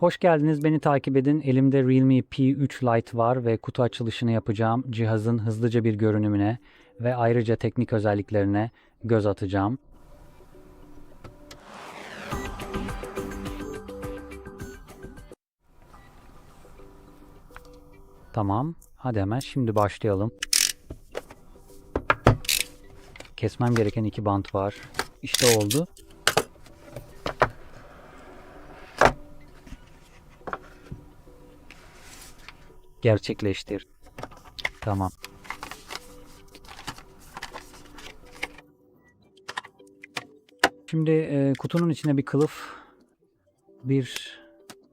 Hoş geldiniz. Beni takip edin. Elimde Realme P3 Lite var ve kutu açılışını yapacağım. Cihazın hızlıca bir görünümüne ve ayrıca teknik özelliklerine göz atacağım. Tamam. Hadi hemen şimdi başlayalım. Kesmem gereken iki bant var. İşte oldu. Gerçekleştir. Tamam. Şimdi e, kutunun içine bir kılıf, bir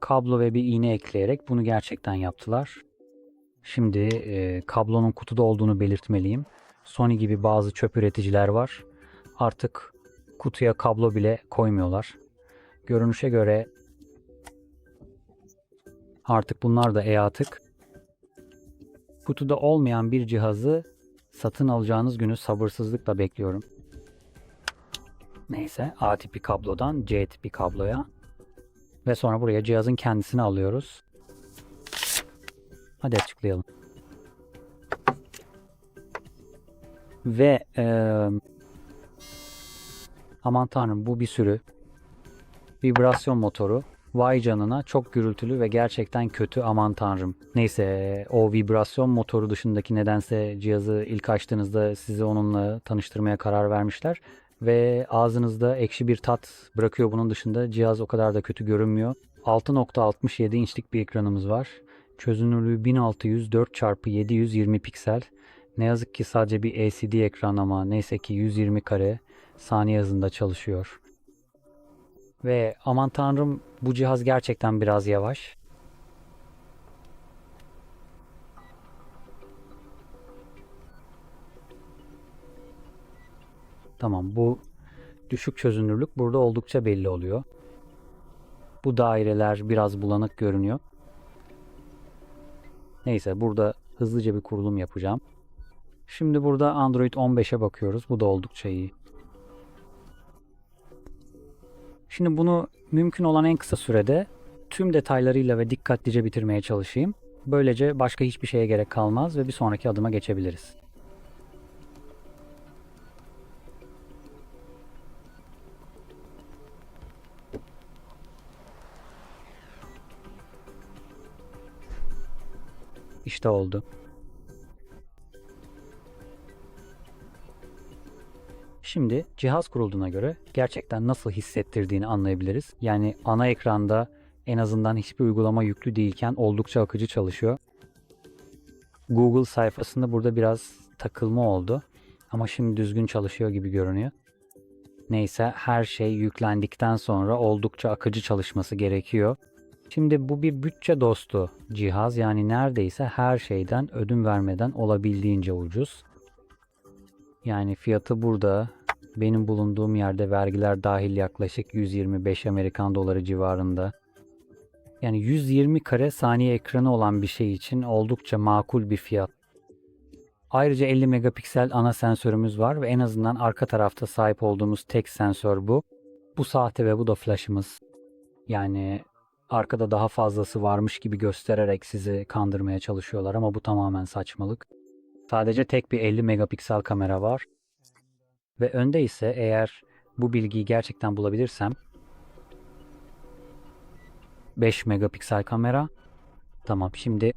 kablo ve bir iğne ekleyerek bunu gerçekten yaptılar. Şimdi e, kablonun kutuda olduğunu belirtmeliyim. Sony gibi bazı çöp üreticiler var. Artık kutuya kablo bile koymuyorlar. Görünüşe göre artık bunlar da e-atık. Kutuda olmayan bir cihazı satın alacağınız günü sabırsızlıkla bekliyorum. Neyse A tipi kablodan C tipi kabloya ve sonra buraya cihazın kendisini alıyoruz. Hadi açıklayalım. Ve eee, aman tanrım bu bir sürü vibrasyon motoru. Vay canına çok gürültülü ve gerçekten kötü aman tanrım. Neyse o vibrasyon motoru dışındaki nedense cihazı ilk açtığınızda sizi onunla tanıştırmaya karar vermişler. Ve ağzınızda ekşi bir tat bırakıyor bunun dışında. Cihaz o kadar da kötü görünmüyor. 6.67 inçlik bir ekranımız var. Çözünürlüğü 1600 4x720 piksel. Ne yazık ki sadece bir LCD ekran ama neyse ki 120 kare saniye hızında çalışıyor. Ve aman tanrım bu cihaz gerçekten biraz yavaş. Tamam bu düşük çözünürlük burada oldukça belli oluyor. Bu daireler biraz bulanık görünüyor. Neyse burada hızlıca bir kurulum yapacağım. Şimdi burada Android 15'e bakıyoruz. Bu da oldukça iyi. Şimdi bunu mümkün olan en kısa sürede tüm detaylarıyla ve dikkatlice bitirmeye çalışayım. Böylece başka hiçbir şeye gerek kalmaz ve bir sonraki adıma geçebiliriz. İşte oldu. Şimdi cihaz kurulduğuna göre gerçekten nasıl hissettirdiğini anlayabiliriz. Yani ana ekranda en azından hiçbir uygulama yüklü değilken oldukça akıcı çalışıyor. Google sayfasında burada biraz takılma oldu. Ama şimdi düzgün çalışıyor gibi görünüyor. Neyse her şey yüklendikten sonra oldukça akıcı çalışması gerekiyor. Şimdi bu bir bütçe dostu cihaz yani neredeyse her şeyden ödün vermeden olabildiğince ucuz. Yani fiyatı burada benim bulunduğum yerde vergiler dahil yaklaşık 125 Amerikan doları civarında. Yani 120 kare saniye ekranı olan bir şey için oldukça makul bir fiyat. Ayrıca 50 megapiksel ana sensörümüz var ve en azından arka tarafta sahip olduğumuz tek sensör bu. Bu sahte ve bu da flash'ımız. Yani arkada daha fazlası varmış gibi göstererek sizi kandırmaya çalışıyorlar ama bu tamamen saçmalık. Sadece tek bir 50 megapiksel kamera var. Ve önde ise eğer bu bilgiyi gerçekten bulabilirsem 5 megapiksel kamera. Tamam şimdi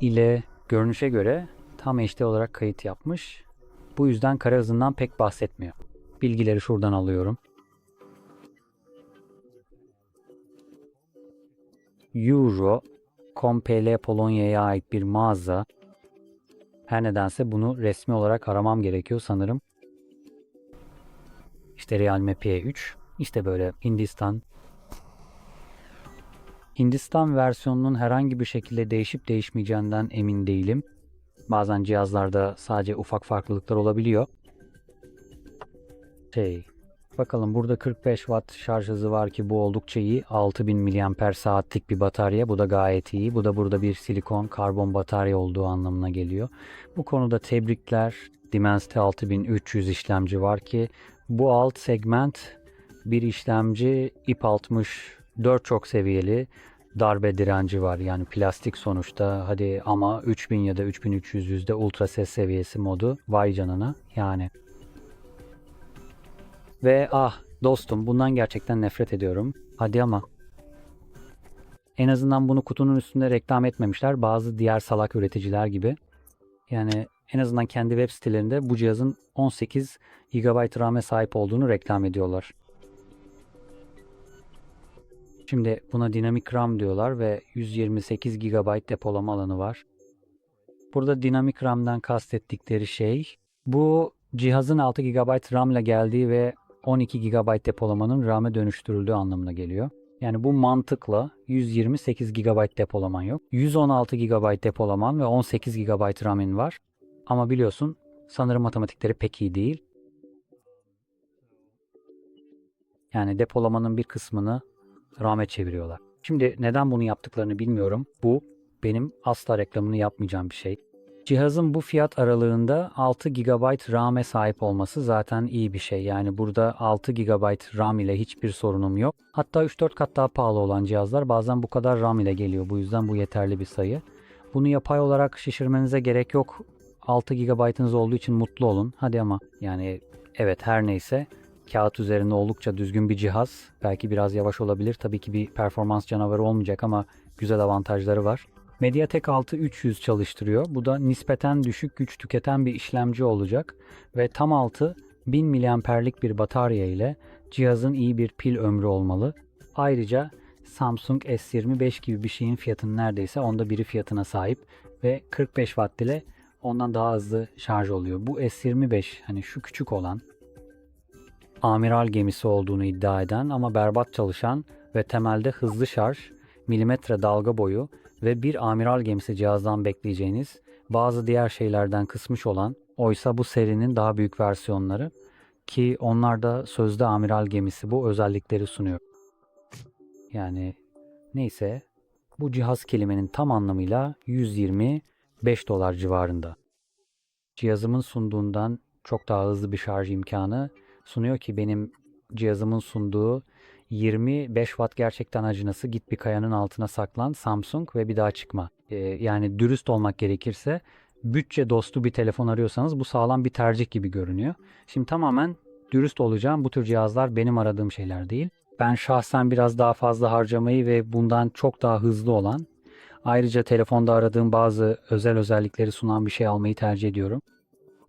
ile görünüşe göre tam HD olarak kayıt yapmış. Bu yüzden kare hızından pek bahsetmiyor. Bilgileri şuradan alıyorum. Euro Com.pl Polonya'ya ait bir mağaza. Her nedense bunu resmi olarak aramam gerekiyor sanırım. İşte Realme P3. İşte böyle Hindistan. Hindistan versiyonunun herhangi bir şekilde değişip değişmeyeceğinden emin değilim. Bazen cihazlarda sadece ufak farklılıklar olabiliyor. Şey, Bakalım burada 45 watt şarj hızı var ki bu oldukça iyi. 6000 mAh saatlik bir batarya. Bu da gayet iyi. Bu da burada bir silikon karbon batarya olduğu anlamına geliyor. Bu konuda tebrikler. Dimensity 6300 işlemci var ki bu alt segment bir işlemci IP60 4 çok seviyeli darbe direnci var. Yani plastik sonuçta hadi ama 3000 ya da 3300 yüzde ultra ses seviyesi modu vay canına yani. Ve ah dostum bundan gerçekten nefret ediyorum. Hadi ama. En azından bunu kutunun üstünde reklam etmemişler. Bazı diğer salak üreticiler gibi. Yani en azından kendi web sitelerinde bu cihazın 18 GB RAM'e sahip olduğunu reklam ediyorlar. Şimdi buna dinamik RAM diyorlar ve 128 GB depolama alanı var. Burada dinamik RAM'dan kastettikleri şey bu cihazın 6 GB RAM ile geldiği ve 12 GB depolamanın RAM'e dönüştürüldüğü anlamına geliyor. Yani bu mantıkla 128 GB depolaman yok. 116 GB depolaman ve 18 GB RAM'in var. Ama biliyorsun sanırım matematikleri pek iyi değil. Yani depolamanın bir kısmını RAM'e çeviriyorlar. Şimdi neden bunu yaptıklarını bilmiyorum. Bu benim asla reklamını yapmayacağım bir şey. Cihazın bu fiyat aralığında 6 GB RAM'e sahip olması zaten iyi bir şey. Yani burada 6 GB RAM ile hiçbir sorunum yok. Hatta 3-4 kat daha pahalı olan cihazlar bazen bu kadar RAM ile geliyor. Bu yüzden bu yeterli bir sayı. Bunu yapay olarak şişirmenize gerek yok. 6 GB'ınız olduğu için mutlu olun. Hadi ama yani evet her neyse kağıt üzerinde oldukça düzgün bir cihaz. Belki biraz yavaş olabilir. Tabii ki bir performans canavarı olmayacak ama güzel avantajları var. MediaTek 6300 çalıştırıyor. Bu da nispeten düşük güç tüketen bir işlemci olacak ve tam altı 1000 miliamperlik bir batarya ile cihazın iyi bir pil ömrü olmalı. Ayrıca Samsung S25 gibi bir şeyin fiyatının neredeyse onda biri fiyatına sahip ve 45 watt ile ondan daha hızlı şarj oluyor. Bu S25 hani şu küçük olan amiral gemisi olduğunu iddia eden ama berbat çalışan ve temelde hızlı şarj, milimetre dalga boyu ve bir amiral gemisi cihazdan bekleyeceğiniz bazı diğer şeylerden kısmış olan oysa bu serinin daha büyük versiyonları ki onlar da sözde amiral gemisi bu özellikleri sunuyor. Yani neyse bu cihaz kelimenin tam anlamıyla 125 dolar civarında. Cihazımın sunduğundan çok daha hızlı bir şarj imkanı sunuyor ki benim cihazımın sunduğu 25 watt gerçekten acınası git bir kayanın altına saklan Samsung ve bir daha çıkma. Ee, yani dürüst olmak gerekirse bütçe dostu bir telefon arıyorsanız bu sağlam bir tercih gibi görünüyor. Şimdi tamamen dürüst olacağım bu tür cihazlar benim aradığım şeyler değil. Ben şahsen biraz daha fazla harcamayı ve bundan çok daha hızlı olan ayrıca telefonda aradığım bazı özel özellikleri sunan bir şey almayı tercih ediyorum.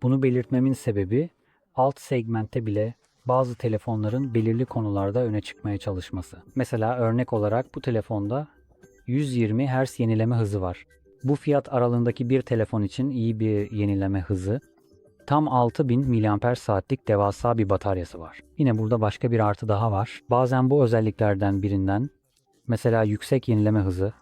Bunu belirtmemin sebebi alt segmentte bile bazı telefonların belirli konularda öne çıkmaya çalışması. Mesela örnek olarak bu telefonda 120 Hz yenileme hızı var. Bu fiyat aralığındaki bir telefon için iyi bir yenileme hızı. Tam 6000 mAh'lik devasa bir bataryası var. Yine burada başka bir artı daha var. Bazen bu özelliklerden birinden mesela yüksek yenileme hızı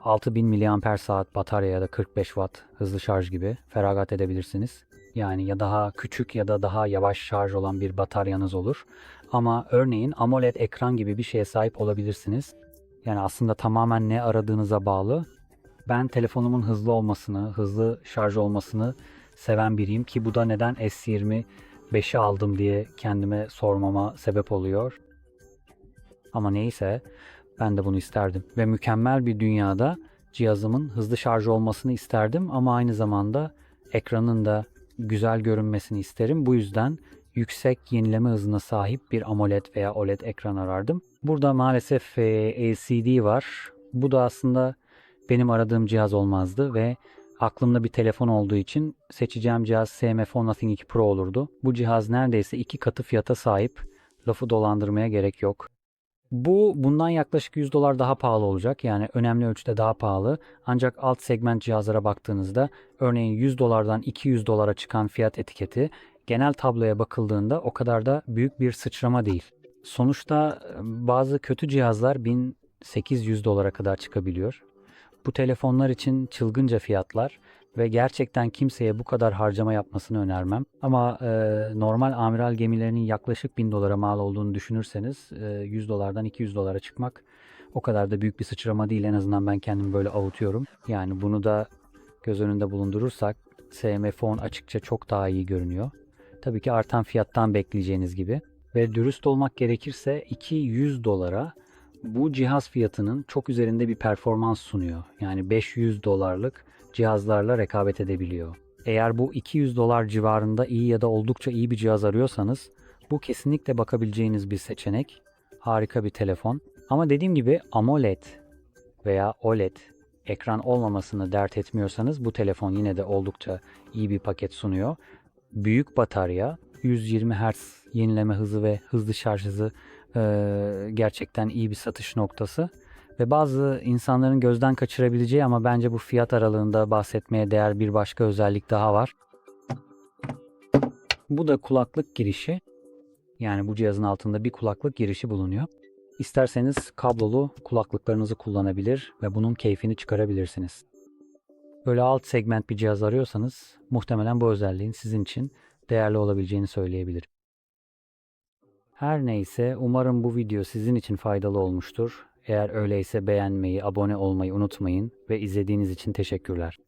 6000 mAh batarya ya da 45 Watt hızlı şarj gibi feragat edebilirsiniz. Yani ya daha küçük ya da daha yavaş şarj olan bir bataryanız olur. Ama örneğin AMOLED ekran gibi bir şeye sahip olabilirsiniz. Yani aslında tamamen ne aradığınıza bağlı. Ben telefonumun hızlı olmasını, hızlı şarj olmasını seven biriyim ki bu da neden S25'i aldım diye kendime sormama sebep oluyor. Ama neyse ben de bunu isterdim ve mükemmel bir dünyada cihazımın hızlı şarj olmasını isterdim ama aynı zamanda ekranın da güzel görünmesini isterim. Bu yüzden yüksek yenileme hızına sahip bir AMOLED veya OLED ekran arardım. Burada maalesef e, LCD var. Bu da aslında benim aradığım cihaz olmazdı ve aklımda bir telefon olduğu için seçeceğim cihaz SMF Nothing 2 Pro olurdu. Bu cihaz neredeyse iki katı fiyata sahip. Lafı dolandırmaya gerek yok. Bu bundan yaklaşık 100 dolar daha pahalı olacak. Yani önemli ölçüde daha pahalı. Ancak alt segment cihazlara baktığınızda örneğin 100 dolardan 200 dolara çıkan fiyat etiketi genel tabloya bakıldığında o kadar da büyük bir sıçrama değil. Sonuçta bazı kötü cihazlar 1800 dolara kadar çıkabiliyor. Bu telefonlar için çılgınca fiyatlar ve gerçekten kimseye bu kadar harcama yapmasını önermem. Ama e, normal amiral gemilerinin yaklaşık 1000 dolara mal olduğunu düşünürseniz e, 100 dolardan 200 dolara çıkmak o kadar da büyük bir sıçrama değil. En azından ben kendimi böyle avutuyorum. Yani bunu da göz önünde bulundurursak SM Phone açıkça çok daha iyi görünüyor. Tabii ki artan fiyattan bekleyeceğiniz gibi. Ve dürüst olmak gerekirse 200 dolara Bu cihaz fiyatının çok üzerinde bir performans sunuyor. Yani 500 dolarlık cihazlarla rekabet edebiliyor. Eğer bu 200 dolar civarında iyi ya da oldukça iyi bir cihaz arıyorsanız bu kesinlikle bakabileceğiniz bir seçenek. Harika bir telefon. Ama dediğim gibi AMOLED veya OLED ekran olmamasını dert etmiyorsanız bu telefon yine de oldukça iyi bir paket sunuyor. Büyük batarya, 120 Hz yenileme hızı ve hızlı şarj hızı eee, gerçekten iyi bir satış noktası. Ve bazı insanların gözden kaçırabileceği ama bence bu fiyat aralığında bahsetmeye değer bir başka özellik daha var. Bu da kulaklık girişi. Yani bu cihazın altında bir kulaklık girişi bulunuyor. İsterseniz kablolu kulaklıklarınızı kullanabilir ve bunun keyfini çıkarabilirsiniz. Böyle alt segment bir cihaz arıyorsanız muhtemelen bu özelliğin sizin için değerli olabileceğini söyleyebilirim. Her neyse umarım bu video sizin için faydalı olmuştur. Eğer öyleyse beğenmeyi, abone olmayı unutmayın ve izlediğiniz için teşekkürler.